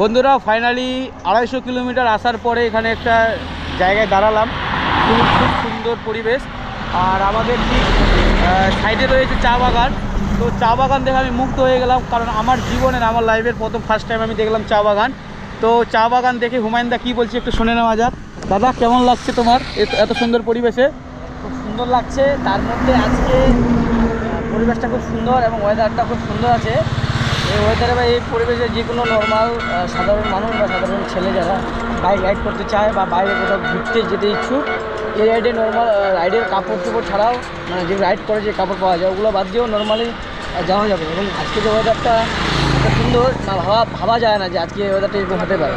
বন্ধুরা ফাইনালি আড়াইশো কিলোমিটার আসার পরে এখানে একটা জায়গায় দাঁড়ালাম। খুব খুব সুন্দর পরিবেশ। আর আমাদের ঠিক সাইডে রয়েছে চা বাগান। তো চা বাগান দেখে আমি মুগ্ধ হয়ে গেলাম, কারণ আমার জীবনের, আমার লাইফের প্রথম ফার্স্ট টাইম আমি দেখলাম চা বাগান। তো চা বাগান দেখে হুমায়ুন দা কী বলছে একটু শুনে নেওয়া যাক। দাদা, কেমন লাগছে তোমার এত এত সুন্দর পরিবেশে? খুব সুন্দর লাগছে। তার মধ্যে আজকে পরিবেশটা খুব সুন্দর এবং ওয়েদারটা খুব সুন্দর আছে। এই ওয়েদারে বা এই পরিবেশে যে কোনো নর্মাল সাধারণ মানুষ বা সাধারণ ছেলে যারা বাইক রাইড করতে চায় বা বাইরে কোথাও ঘুরতে যেতে ইচ্ছুক এই রাইডে নর্মাল রাইডের কাপড় চোপড় ছাড়াও মানে যে রাইড করে যে কাপড় পাওয়া যায় ওগুলো বাদ দিয়েও নর্মালি যাওয়া যাবে এবং আজকে যে ওয়েদারটা এত সুন্দর না ভাবা ভাবা যায় না যে আজকে এই ওয়েদারটা এরকম হতে পারে।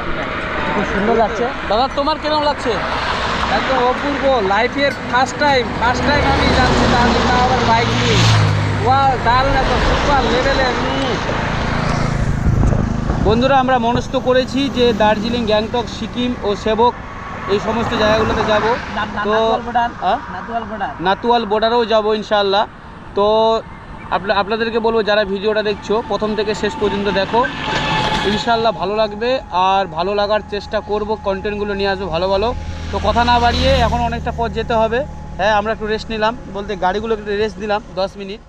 খুব সুন্দর লাগছে। দাদা তোমার কেমন লাগছে? একদম অপূর্ব লাইফের ফার্স্ট টাইম ফার্স্ট টাইম আমি যাচ্ছি জন্য আবার বাইক নিয়ে। ওয়া দারুণ একদম সুপার লেভেলের বন্ধুরা আমরা মনস্থ করেছি যে দার্জিলিং গ্যাংটক সিকিম ও সেবক এই সমস্ত জায়গাগুলোতে যাব। তো নাতুয়াল বর্ডারেও যাব ইনশাল্লাহ তো আপনাদেরকে বলব যারা ভিডিওটা দেখছ প্রথম থেকে শেষ পর্যন্ত দেখো। ইনশাল্লাহ ভালো লাগবে আর ভালো লাগার চেষ্টা করব কন্টেন্টগুলো নিয়ে আসব ভালো ভালো। তো কথা না বাড়িয়ে এখন অনেকটা পথ যেতে হবে। হ্যাঁ আমরা একটু রেস্ট নিলাম। বলতে গাড়িগুলো একটু রেস্ট দিলাম দশ মিনিট।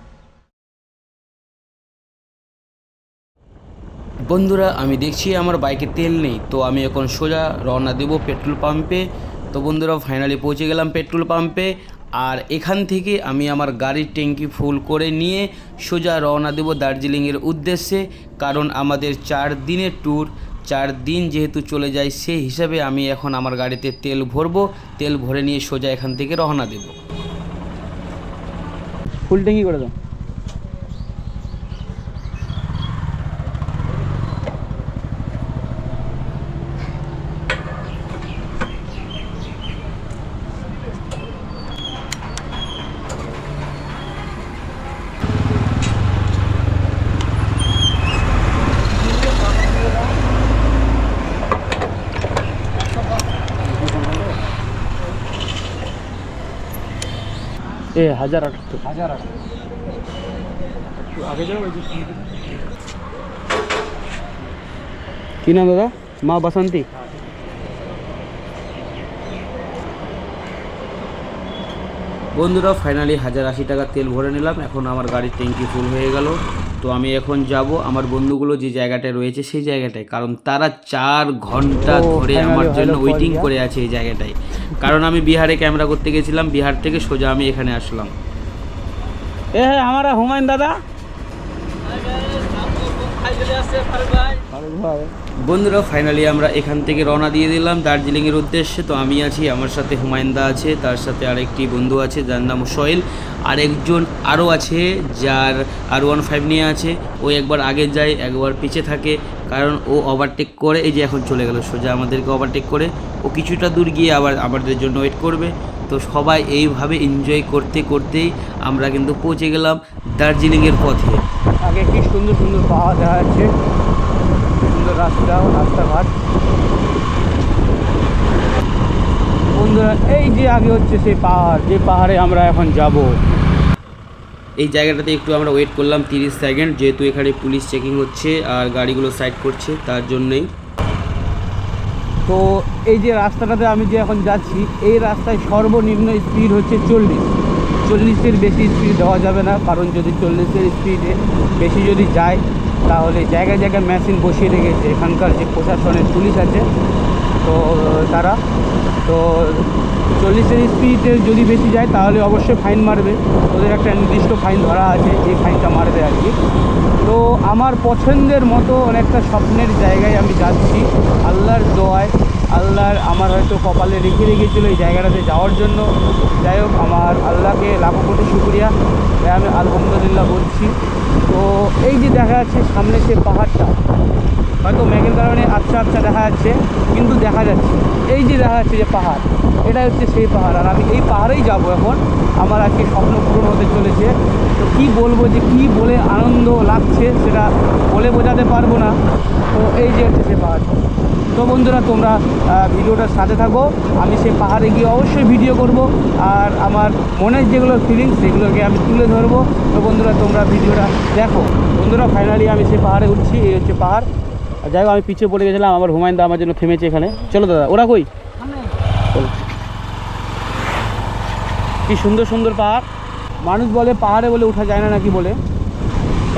বন্ধুরা, আমি দেখছি আমার বাইকে তেল নেই, তো আমি এখন সোজা রওনা দেবো পেট্রোল পাম্পে। তো বন্ধুরা ফাইনালি পৌঁছে গেলাম পেট্রোল পাম্পে। আর এখান থেকে আমি আমার গাড়ির ট্যাঙ্কি ফুল করে নিয়ে সোজা রওনা দেবো দার্জিলিংয়ের উদ্দেশ্যে। কারণ আমাদের চার দিনের ট্যুর চার দিন যেহেতু চলে যায়, সেই হিসাবে আমি এখন আমার গাড়িতে তেল ভরবো, তেল ভরে নিয়ে সোজা এখান থেকে রওনা দেবো। ফুল ট্যাঙ্কি করে দাও। এ হাজার আটাত্তর। হাজার আট আগে যাও কি নাম দাদা? মা বাসন্তী? বন্ধুরা ফাইনালি হাজার আশি টাকা তেল ভরে নিলাম। এখন আমার গাড়ির ট্যাঙ্কি ফুল হয়ে গেল। তো আমি এখন যাব আমার বন্ধুগুলো যে জায়গাটায় রয়েছে সেই জায়গাটায়। কারণ তারা চার ঘণ্টা ধরে আমার জন্য ওয়েটিং করে আছে এই জায়গাটায়। কারণ আমি বিহারে ক্যামেরা করতে গেছিলাম বিহার থেকে সোজা আমি এখানে আসলাম এ হ্যাঁ আমার হুমায়ুন দাদা বন্ধুরা ফাইনালি আমরা এখান থেকে রওনা দিয়ে দিলাম দার্জিলিংয়ের উদ্দেশ্যে। তো আমি আছি, আমার সাথে হুমায়ুনদা আছে, তার সাথে আরেকটি বন্ধু আছে, যার নাম সোহেল। আরেকজন আরও আছে, যার আর ওয়ান ফাইভ নিয়ে আছে। ও একবার আগে যায়, একবার পিছে থাকে, কারণ ও ওভারটেক করে, এই যে এখন চলে গেল, সোজা আমাদেরকে ওভারটেক করে। ও কিছুটা দূর গিয়ে আবার আমাদের জন্য ওয়েট করবে। তো সবাই এইভাবে এনজয় করতে, করতেই আমরা কিন্তু পৌঁছে গেলাম দার্জিলিংয়ের পথে। আগে কি সুন্দর সুন্দর পাহাড় দেখা যাচ্ছে। সুন্দর রাস্তা রাস্তাঘাট। বন্ধুরা এই যে আগে হচ্ছে সেই পাহাড় যে পাহাড়ে আমরা এখন যাব। এই জায়গাটাতে একটু আমরা ওয়েট করলাম তিরিশ সেকেন্ড যেহেতু এখানে পুলিশ চেকিং হচ্ছে আর গাড়িগুলো সাইড করছে তার জন্যই। তো এই যে রাস্তাটাতে আমি যে এখন যাচ্ছি এই রাস্তায় সর্বনিম্ন স্পিড হচ্ছে চল্লিশ। চল্লিশের বেশি স্পিড দেওয়া যাবে না, কারণ যদি চল্লিশের স্পিডে বেশি যদি যায়, তাহলে জায়গায় জায়গায় মেশিন বসিয়ে রেখেছে। এখানকার যে প্রশাসনের পুলিশ আছে, তো, তারা, তো চল্লিশের স্পিডে যদি বেশি যায়, তাহলে অবশ্যই ফাইন মারবে। ওদের একটা নির্দিষ্ট ফাইন ধরা আছে, যে ফাইনটা মারবে আর কি। তো আমার পছন্দের মতো অনেকটা স্বপ্নের জায়গায় আমি যাচ্ছি। আল্লাহর দোয়ায় আল্লাহর আমার হয়তো কপালে রেখে রেখেছিল এই জায়গাটাতে যাওয়ার জন্য। যাই হোক, আমার আল্লাহকে লাখো কোটি শুক্রিয়া। তাই আমি আলহামদুলিল্লাহ বলছি। তো এই যে দেখা যাচ্ছে সামনে সে পাহাড়টা, হয়তো মেঘের কারণে আচ্ছা আচ্ছা দেখা যাচ্ছে, কিন্তু দেখা যাচ্ছে এই যে দেখা যাচ্ছে যে পাহাড়, এটা হচ্ছে সেই পাহাড়। আর আমি এই পাহাড়েই যাব এখন। আমার আজকে স্বপ্ন পূরণ হতে চলেছে। তো কি বলব যে কি বলে আনন্দ লাগছে, সেটা বলে বোঝাতে পারব না। তো এই যে হচ্ছে সে পাহাড়। তো বন্ধুরা, তোমরা ভিডিওটার সাথে থাকো। আমি সেই পাহাড়ে গিয়ে অবশ্যই ভিডিও করব। আর আমার মনের যেগুলো ফিলিংস সেগুলোকে আমি তুলে ধরবো। তো বন্ধুরা, তোমরা ভিডিওটা দেখো। বন্ধুরা ফাইনালি আমি সেই পাহাড়ে উঠছি, এই হচ্ছে পাহাড়। যাই আমি পিছিয়ে পড়ে গেছিলাম, আমার হুমায়ুন দা আমার জন্য থেমেছে এখানে। চলো দাদা, ওরা কই? কি সুন্দর সুন্দর পাহাড়। মানুষ বলে পাহাড়ে বলে ওঠা যায় না নাকি বলে?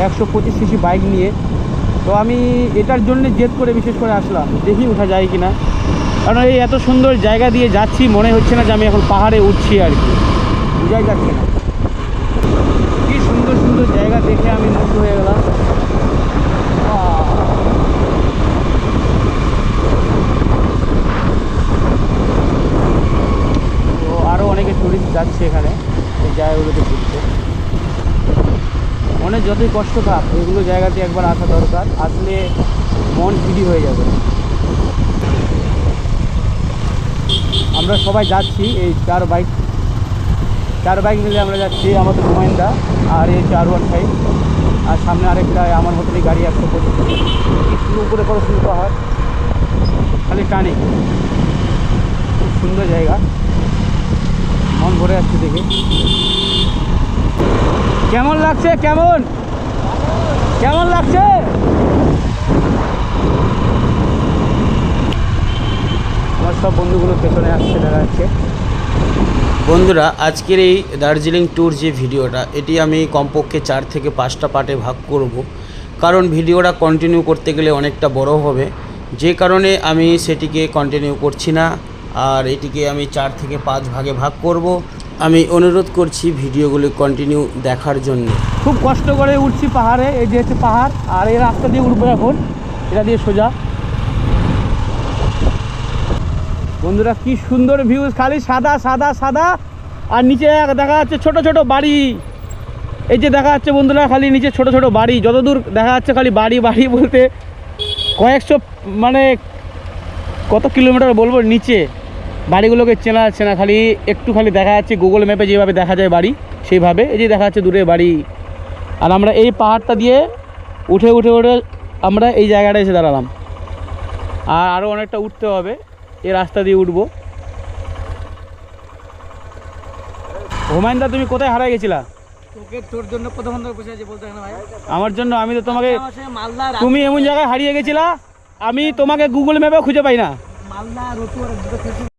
একশো পঁচিশ সিসি বাইক নিয়ে। তো আমি এটার জন্য জেদ করে বিশেষ করে আসলাম, দেখি উঠা যায় কি না কারণ এই এত সুন্দর জায়গা দিয়ে যাচ্ছি, মনে হচ্ছে না যে আমি এখন পাহাড়ে উঠছি আর কি। বোঝাই যাচ্ছে না। কি সুন্দর সুন্দর জায়গা দেখে আমি মুগ্ধ হয়ে গেলাম আহ! তো আরও অনেকে টুরিস্ট যাচ্ছে এখানে এই জায়গাগুলোতে ঘুরতে মনে যতই কষ্ট থাক, এগুলো জায়গাতে একবার আসা দরকার। আসলে মন ফ্রি হয়ে যাবে। আমরা সবাই যাচ্ছি, এই চার বাইক। চার বাইক মিলে আমরা যাচ্ছি আমাদের হুমায়ুনদা আর এই চার ওয়ান ফাইভ আর সামনে আরেকটা আমার মতনই গাড়ি একশো পঁচিশ। শুরু করে করো শুরু হয়। খালি টানি। খুব সুন্দর জায়গা। মন ভরে যাচ্ছে দেখে। কেমন লাগছে? কেমন? কেমন লাগছে? আমার সব বন্ধুগুলো পেছনে আসছে, দেখা যাচ্ছে। বন্ধুরা, আজকের এই দার্জিলিং ট্যুর যে ভিডিওটা, এটি আমি কমপক্ষে চার থেকে পাঁচটা পার্টে ভাগ করব। কারণ ভিডিওটা কন্টিনিউ করতে গেলে অনেকটা বড় হবে। যে কারণে আমি সেটিকে কন্টিনিউ করছি না, আর এটিকে আমি চার থেকে পাঁচ ভাগে ভাগ করব। আমি অনুরোধ করছি ভিডিওগুলি কন্টিনিউ দেখার জন্য। খুব কষ্ট করে উঠছি পাহাড়ে, এই যে হচ্ছে পাহাড়, আর এই রাস্তা দিয়ে উঠবো এখন। এটা দিয়ে সোজা। বন্ধুরা, কি সুন্দর ভিউজ খালি সাদা সাদা সাদা। আর নিচে দেখা যাচ্ছে ছোট ছোট বাড়ি। এই যে দেখা যাচ্ছে বন্ধুরা, খালি নিচে ছোট ছোট বাড়ি। যতদূর দেখা যাচ্ছে খালি বাড়ি বাড়ি বলতে কয়েকশো মানে কত কিলোমিটার বলব নিচে। বাড়িগুলোকে চেনা যাচ্ছে না খালি একটু খালি দেখা যাচ্ছে গুগল ম্যাপে যেভাবে দেখা যায় বাড়ি সেইভাবে এই যে দেখা যাচ্ছে দূরে বাড়ি। আর আমরা এই পাহাড়টা দিয়ে উঠে উঠে উঠে আমরা এই জায়গাটা এসে দাঁড়ালাম। আর আরও অনেকটা উঠতে হবে এই রাস্তা দিয়ে উঠবো। হুমায়ুনদা তুমি কোথায় হারাই গেছিলা? তোর জন্য বসে আছে বলতে ভাই। আমার জন্য আমি তো তোমাকে তুমি এমন জায়গায় হারিয়ে গেছিলা আমি তোমাকে গুগল ম্যাপে খুঁজে পাই না। মালদা